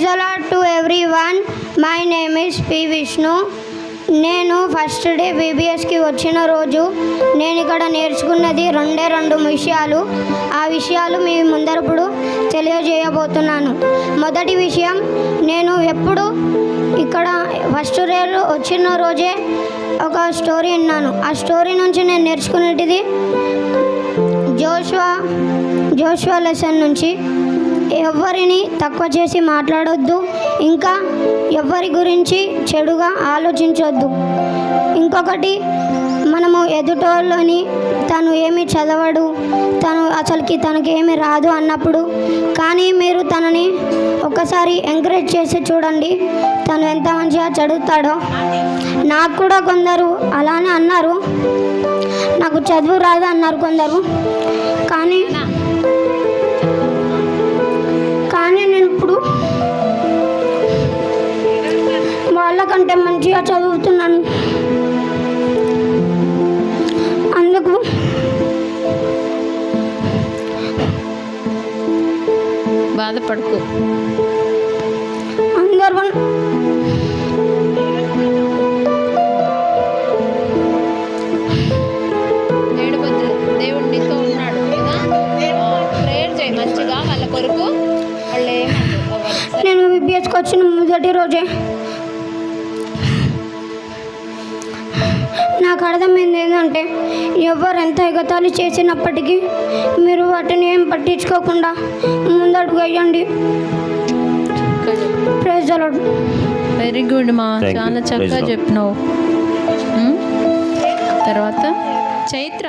Praise a lot to every one my name is P Vishnu. నేను first day బీబీఎస్కి వచ్చిన రోజు నేను ఇక్కడ నేర్చుకున్నది రెండే రెండు విషయాలు. ఆ విషయాలు మీ ముందరప్పుడు తెలియజేయబోతున్నాను. మొదటి విషయం నేను ఎప్పుడు ఇక్కడ ఫస్ట్ డే వచ్చిన రోజే ఒక స్టోరీ విన్నాను. ఆ స్టోరీ నుంచి నేను నేర్చుకునేటిది జోష్వా జోష్వా లెసన్ నుంచి. ఎవరిని తక్కువ చేసి మాట్లాడొద్దు ఇంకా ఎవరి గురించి చెడుగా ఆలోచించొద్దు. ఇంకొకటి మనము ఎదుటోళ్ళని తను ఏమి చదవడు తను అసలుకి తనకి ఏమి రాదు అన్నప్పుడు కానీ మీరు తనని ఒకసారి ఎంకరేజ్ చేసి చూడండి తను ఎంత మంచిగా చదువుతాడో. నాకు కూడా కొందరు అలానే అన్నారు. నాకు చదువు రాదు అన్నారు కొందరు. వాళ్ళకంటే మంచిగా చదువుతున్నాను. అందుకు బాధపడుకో. అందరూ? నేను బిబిఎస్కి వచ్చిన మొదటి రోజే అర్థమైంది ఏంటంటే ఎవరు ఎంత ఎగతాళి చేసినప్పటికీ మీరు వాటిని ఏం పట్టించుకోకుండా ముందడుగు వేయండి వెరీ గుడ్ మా. చాలా చక్కగా. చెప్పినావు ఉమ్? తర్వాత చైత్ర